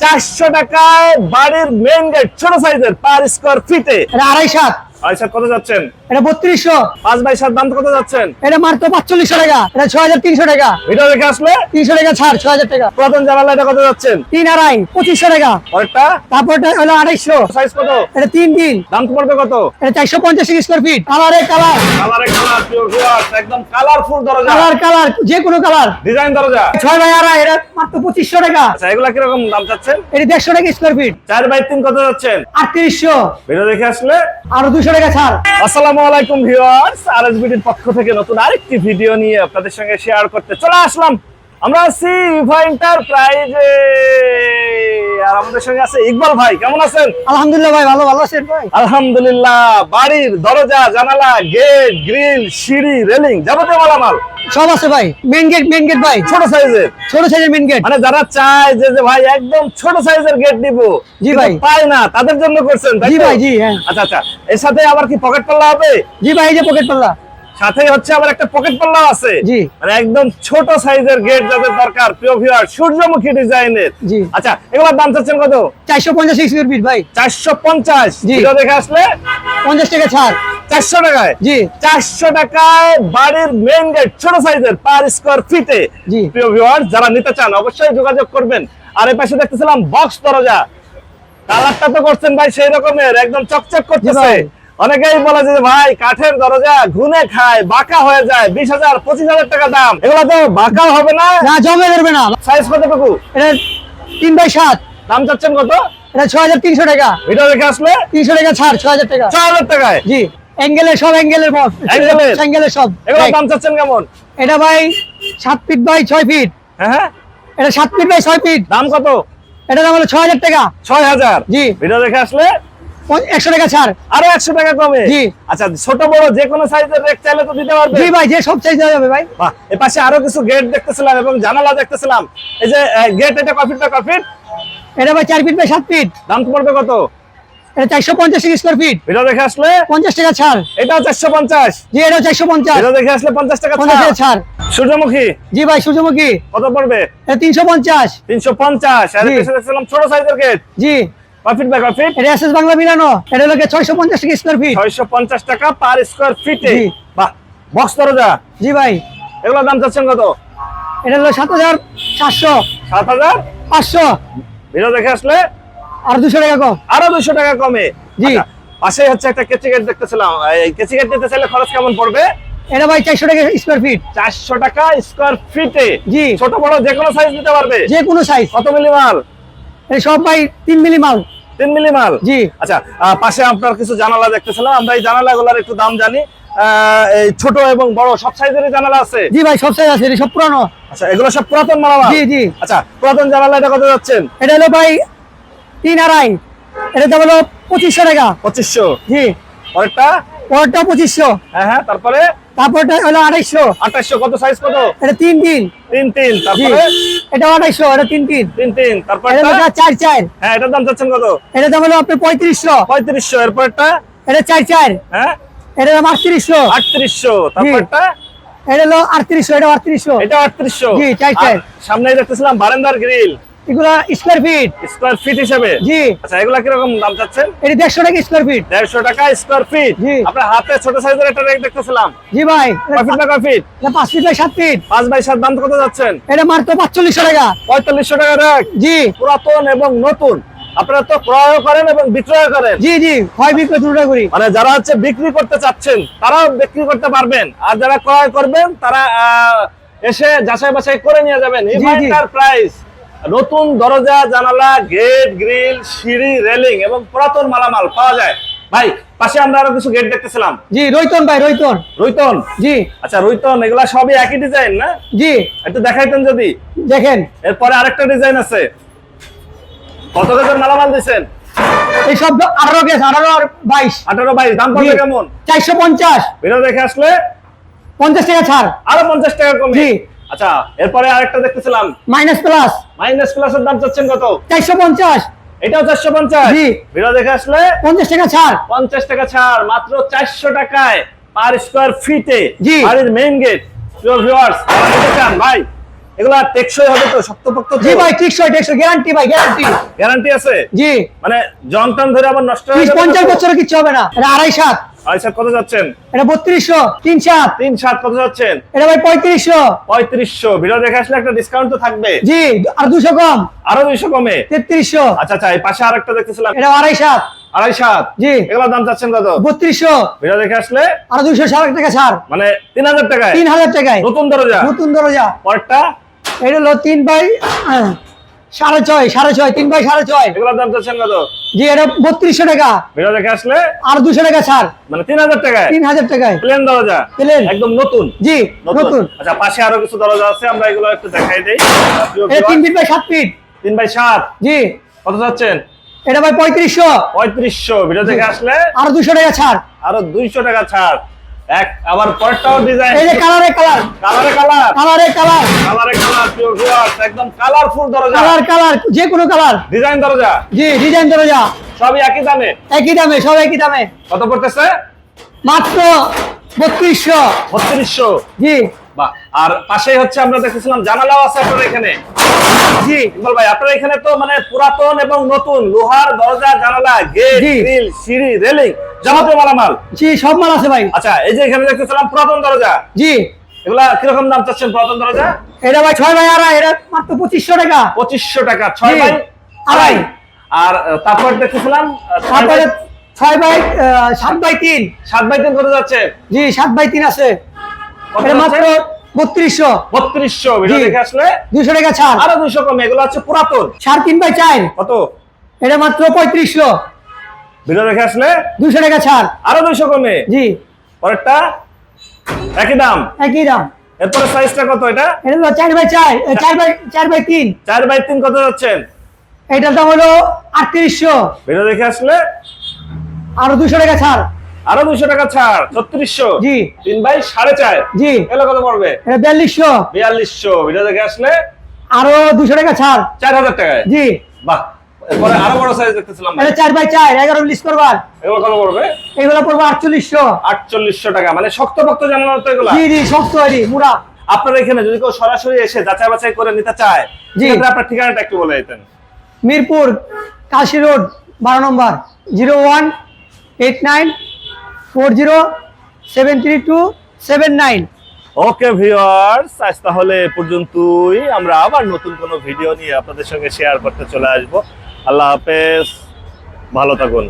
চারশো টাকায় বাড়ির মেন গেট ছোট সাইজের পার স্কোয়ার ফিটে আড়াইশ আড়াইশ কত যাচ্ছেন? এটা বত্রিশশো। পাঁচ বাই সাত দাম কত যাচ্ছেন? এটা মাত্র পাঁচচল্লিশশো টাকা। এটা ছয় হাজার তিনশো টাকা। দেখে আসলে? তিনশো টাকা ছাড় ছয় হাজার টাকা। পুরাতন জানালা এটা কত যাচ্ছেন? তিন আড়াই পঁচিশশো টাকা। পরেরটা? তারপরটা হলো আড়াইশো। সাইজ কত? এটা তিন তিন দাম পড়বে কত? এটা চারশো পঞ্চাশ স্কোয়ার ফিট কালারে কালার কালারে কালার একদম কালারফুল দরজা। কালার কালার যে কোনো কালার ডিজাইন দরজা। ছয় বাই আড়াই এটা মাত্র পঁচিশশো টাকা। আচ্ছা এগুলা কীরকম দাম চাচ্ছেন? এটা দেড়শো টাকা স্কোয়ার ফিট চার বাই তিন কত যাচ্ছেন? আটত্রিশশো। ভিডিও দেখে আসলে? আরও দুশো টাকা ছাড়। আসসালামু আলাইকুম ভিউয়ার্স আরএসবিডির পক্ষ থেকে নতুন আরেকটি ভিডিও নিয়ে আপনাদের সঙ্গে শেয়ার করতে চলে আসলাম। আমরা আছি ইভা এন্টারপ্রাইজে আমাদের সঙ্গে আছে ইকবাল ভাই কেমন আছেন? আলহামদুলিল্লাহ ভাই ভালো ভালো আছেন ভাই? আলহামদুলিল্লাহ বাড়ির দরজা জানালা গেট গ্রিল সিঁড়ি রেলিং যাবতীয় মালামাল? সব আছে ভাই মেন গেট মেন গেট ভাই। ছোট সাইজের? ছোট সাইজের মেন গেট মানে যারা চায় যে যে ভাই একদম ছোট সাইজের গেট দিব জি ভাই। পায় না তাদের জন্য করছেন জি ভাই জি হ্যাঁ। আচ্ছা আচ্ছা এর সাথে আবার কি পকেট পাল্লা হবে? জি ভাই এই যে পকেট পাল্লা। সাথে হচ্ছে আবার একটা পকেট পাল্লা আছে। জি। মানে একদম ছোট সাইজের গেট যাদের দরকার প্রিয় ভিউয়ার সূর্যমুখী ডিজাইনের। জি। আচ্ছা এগুলোর দাম চাচ্ছেন কত? চারশো পঞ্চাশ ফিট ভাই। চারশো পঞ্চাশ। জি। ভিডিও দেখে আসলে? পঞ্চাশ টাকা ছাড়। চারশো টাকায়? জি। চারশো টাকায় বাড়ির মেইন গেট ছোট সাইজের পার স্কোয়ার ফিটে। প্রিয় ভিউয়ার যারা নিতে চান অবশ্যই যোগাযোগ করবেন। আর এই পাশে দেখতেছিলাম বক্স দরজা। কালারটা তো করছেন ভাই সেই রকমের একদম চকচক করতেছে। অনেকেই বলে যে ভাই কাঠের দরজা ঘুনে খায় বাঁকা হয়ে যায় বিশ হাজার পঁচিশ হাজার টাকা দাম। এগুলো তো বাঁকা হবে না। না জমে ধরবে না। সাইজ কতটুকু এটা তিন বাই সাত। দাম চাচ্ছেন কত? এটা ছয় হাজার তিনশো টাকা। আসলে? তিনশো টাকা ছাড় ছয় হাজার টাকা। ছয় হাজার টাকায়? জি অ্যাঙ্গেলের সব অ্যাঙ্গেলের? অ্যাঙ্গেলের? সব। এগুলো দাম চাচ্ছেন কেমন? এটা ভাই সাত ফিট বাই ছয় ফিট। হ্যাঁ হ্যাঁ। এটা সাত ফিট বাই ছয় ফিট। দাম কত? এটা দাম হলো ছয় হাজার টাকা। ছয় হাজার। জি। ভিডিও দেখে আসলে? পঞ্চ- একশো টাকা ছাড়। আরও একশো টাকা কমে। জি। আচ্ছা ছোট বড় যে কোনো সাইজের রেক চাইলে তো দিতে পারবে। জি ভাই যে সব দেওয়া যাবে ভাই। বাহ, এ পাশে আরও কিছু গেট দেখতেছিলাম এবং জানালা দেখতেছিলাম। এই যে গেট এটা কফিটটা কফিট এটা ভাই চার ফিট বাই সাত ফিট দাম পড়বে কত? এটা চারশো পঞ্চাশ ফিট ভিডিও দেখে আসলে? পঞ্চাশ টাকা ছাড়। চারশো পঞ্চাশ। জি এটা চারশো পঞ্চাশ। দেখে আসলে পঞ্চাশ টাকা পঞ্চাশ টাকা ছাড়। ছাড় সূর্যমুখী? জি ভাই সূর্যমুখী। কত পড়বে? এটা তিনশো পঞ্চাশ। তিনশো পঞ্চাশ। আর জি। এর ছোট সাইজের গেট জি। কফিট বাই কফিট এটা এস এস বাংলা মিলানো। এটা লোকে ছয়শো পঞ্চাশ টাকা স্কোয়ার ফিট ছয়শো পঞ্চাশ টাকা পার স্কোয়ার ফিটে জি। বাহ বক্স দরজা জি ভাই। এগুলোর দাম চাচ্ছেন কত? এটা হলো সাত হাজার সাতশো। সাত হাজার? পাঁচশো। ভিডিও দেখে আসলে? আর দুশো টাকা কম। আরও দুশো টাকা কমে। জি। আচ্ছা, পাশে হচ্ছে একটা কেচি গেট দেখতেছিলাম। এই নিতে চাইলে খরচ কেমন পড়বে? এটা ভাই চারশো টাকা স্কোয়ার ফিট চারশো টাকা স্কোয়ার ফিটে জি। ছোট বড় যে কোনো সাইজ নিতে পারবে। যে কোনো সাইজ কত মিলি মাল? এই সব ভাই তিন মিলি মাল। তিন মিলি মাল? জি। আচ্ছা পাশে আপনার কিছু জানালা দেখতেছিলাম আমরা এই জানালাগুলোর একটু দাম জানি। ছোট এবং বড় সব সাইজের জানালা আছে? জি ভাই সব সাইজ আছে সব পুরানো। আচ্ছা এগুলো সব পুরাতন মালামাল জি, জি। আচ্ছা পুরাতন জানালা এটা কত যাচ্ছেন? এটা হলো ভাই তিন আড়াই। এটা দাম হলো পঁচিশশো টাকা। পঁচিশশো। জি। পরেরটা? পরেরটা পঁচিশশো। হ্যাঁ হ্যাঁ তারপরে? তারপরটা হলো আড়াইশো। আঠাশশো কত সাইজ কত? এটা তিন তিন তিন তিন তারপরে? এটা আড়াইশো এটা তিন তিন। তিন তিন তারপরে চার চার। হ্যাঁ এটার দাম চাচ্ছেন কত? এটা দাম হলো আপনার পঁয়ত্রিশশো। পঁয়ত্রিশশো এরপরটা? এটা চার চার। হ্যাঁ? এটা দাম আটত্রিশশো। আটত্রিশশো তারপরটা? এটা হলো আটত্রিশশো এটা আটত্রিশশো। এটা আটত্রিশশো। জি, চার, চার। সামনে দেখতেছিলাম বারান্দার গ্রিল এগুলা স্কোয়ার ফিট স্কোয়ার ফিট হিসেবে? জি। আচ্ছা এগুলা কীরকম দাম চাচ্ছেন? এটা দেড়শো টাকা স্কোয়ার ফিট দেড়শো টাকা স্কোয়ার ফিট জি। আপনার হাতে ছোট সাইজের একটা রেক দেখতেছিলাম। জি ভাই। কয় ফিট কয় ফিট এটা পাঁচ ফিট বাই সাত ফিট পাঁচ বাই সাত দাম কত যাচ্ছেন? এটা মাত্র পাঁচচল্লিশশো টাকা। পঁয়তাল্লিশশো টাকা রেক জি। পুরাতন এবং নতুন। আপনারা তো ক্রয় করেন এবং বিক্রয় করেন। জি জি। হয় বিক্রয় দুটা করি। মানে যারা হচ্ছে বিক্রি করতে চাচ্ছেন তারাও বিক্রি করতে পারবেন। আর যারা ক্রয় করবেন তারা আহ, এসে যাচাই বাছাই করে নিয়ে যাবেন। প্রাইস নতুন দরজা জানালা গেট গ্রিল সিঁড়ি রেলিং এবং পুরাতন মালামাল পাওয়া যায়। ভাই পাশে আমরা আরও কিছু গেট দেখতেছিলাম। জি রৈতন ভাই রৈতন রুইতন? জি। আচ্ছা রুইতন এগুলা সবই একই ডিজাইন না? জি। একটু দেখাইতেন যদি। দেখেন। এরপরে আরেকটা ডিজাইন আছে। কত গেজের মালামাল দিচ্ছেন এই সব আঠারো গেছে আঠারো আর বাইশ। আঠারো বাইশ দাম পড়বে কেমন? চারশো পঞ্চাশ। ভিডিও দেখে আসলে পঞ্চাশ টাকা ছাড়। আরও পঞ্চাশ টাকা কমে। জি। আচ্ছা এরপরে আরেকটা দেখতেছিলাম। মাইনাস প্লাস মাইনাস প্লাসের দাম চাচ্ছেন কত? চারশো পঞ্চাশ। এটাও চারশো পঞ্চাশ? জি। ভিডিও দেখে আসলে? পঞ্চাশ টাকা ছাড়। পঞ্চাশ টাকা ছাড় মাত্র চারশো টাকায় পার স্কোয়ার ফিটে বাড়ির মেইন গেট ভিউয়ার্স চান ভাই। এগুলা টেকসই হবে তো শক্তপোক্ত জি ভাই টিকসই টেকসই গ্যারান্টি ভাই গ্যারান্টি গ্যারান্টি আছে? জি। মানে জং টং ধরে আবার নষ্ট হয়ে যাবে পঞ্চাশ না তো? বছরের কিচ্ছু হবে না। এটা আড়াই সাত। আচ্ছা কত যাচ্ছেন? এটা বত্রিশশো তিন সাত। তিন সাত কত যাচ্ছেন? এটা ভাই পঁয়ত্রিশশো। পঁয়ত্রিশশো। ভিডিও দেখে আসলে একটা ডিসকাউন্ট তো থাকবে। জি আর দুশো কম। আরও দুইশো কমে? তেত্রিশশো। আচ্ছা আচ্ছা এই পাশে আরেকটা দেখতেছিলাম। এটা আড়াই সাত। আড়াই সাত? জি। এগুলোর দাম চাচ্ছেন কত? বত্রিশশো। ভিডিও দেখে আসলে? আর দুশো ষাট টাকা ছাড়। মানে তিন হাজার টাকায়? তিন হাজার টাকায়। নতুন দরজা? নতুন দরজা। পরেরটা? এটা হলো তিন বাই সাড়ে ছয় সাড়ে ছয় তিন বাই সাড়ে ছয়। দাম চাচ্ছেন কত? জি এটা বত্রিশশো টাকা। ভিডিও দেখে আসলে? আর দুশো টাকা ছাড়। মানে তিন হাজার টাকায়? তিন হাজার টাকায়। প্লেন দরজা? Plain। একদম নতুন? জি নতুন? আচ্ছা পাশে আরও কিছু দরজা আছে আমরা এগুলো একটু দেখাই দেই। তিন ফিট বাই সাত ফিট। তিন বাই সাত? জি। কত যাচ্ছেন এটা ভাই পঁয়ত্রিশশো। পঁয়ত্রিশশো ভিডিও দেখে আসলে? আর দুশো টাকা ছাড়। আরও দুইশো টাকা ছাড়। এক আবার পরেরটাও ডিজাইন এই যে কালারে কালার কালারে কালার কালারে কালার কালারে কালার পিওর ভিউয়ার্স একদম কালারফুল দরজা। কালার কালার যে কোনো কালার ডিজাইন দরজা। জি ডিজাইন দরজা। সবই একই দামে? একই দামে সব একই দামে। কত পড়তেছে? মাত্র বত্রিশশো। বত্রিশশো। জি। বাহ আর পাশেই হচ্ছে আমরা দেখতেছিলাম জানালাও আছে আপনার এখানে। জি। ইকবাল ভাই আপনার এখানে তো মানে পুরাতন এবং নতুন লোহার দরজা জানালা গেট গ্রিল সিঁড়ি রেলিং যাবতীয় মালামাল। জি সব মাল আছে ভাই। আচ্ছা এই যে এখানে দেখতেছিলাম পুরাতন দরজা। জি। এগুলা কীরকম দাম চাচ্ছেন পুরাতন দরজা? এটা ভাই ছয় বাই আড়াই এটা মাত্র পঁচিশশো টাকা। পঁচিশশো টাকা ছয়। বাই আড়াই। আর তারপর দেখতেছিলাম ছয় তারপরে ছয় বাই সাত বাই তিন। সাত বাই তিন কত যাচ্ছে? জি সাত বাই তিন আছে। মাত্র বত্রিশশো। বত্রিশশো ভিডিও দেখে আসলে দুশো টাকা ছাড়। আরও দুইশো কমে এগুলো হচ্ছে পুরাতন। সাড়ে তিন বাই চার। কত? এটা মাত্র পঁয়ত্রিশশো। ভিডিও দেখে আসলে দুশো টাকা ছাড়। আরও দুইশো কমে। জি। পরেরটা একই দাম। একই দাম। এরপরে সাইজটা কত এটা? এটা হলো চার বাই চার চার বাই চার বাই তিন। চার বাই তিন কত যাচ্ছেন? এটার দাম হলো আটত্রিশশো। ভিডিও দেখে আসলে আরও দুশো টাকা ছাড়। আরও দুইশো টাকা ছাড় ছত্রিশশো। জি। তিন বাই সাড়ে চার। জি। এগুলো কত পড়বে? এটা বিয়াল্লিশশো। বিয়াল্লিশশো। ভিডিও দেখে আসলে আরও দুশো টাকা ছাড়। চার হাজার টাকায়? জি। বাহ। আরও বড় সাইজ দেখতেছিলাম এটা চার বাই চার এগারো লিস্ট করবার এগুলো কত পড়বে? এগুলো পড়ব আটচল্লিশশো। আটচল্লিশশো টাকা। মানে শক্ত পক্ত জানানো তো এগুলা? জি জি শক্ত হয়নি মুড়া। আপনার এখানে যদি কেউ সরাসরি এসে যাচাই বাছাই করে নিতে চায়। সেক্ষেত্রে আপনার ঠিকানাটা একটু বলে দিতেন। মিরপুর কাশি রোড বারো নম্বর zero one eight nine four zero seven three two seven nine. Okay viewers, আজ তাহলে এ পর্যন্তই। আমরা আবার নতুন কোনো ভিডিও নিয়ে আপনাদের সঙ্গে শেয়ার করতে চলে আসব। আল্লাহ হাফেজ, ভালো থাকুন।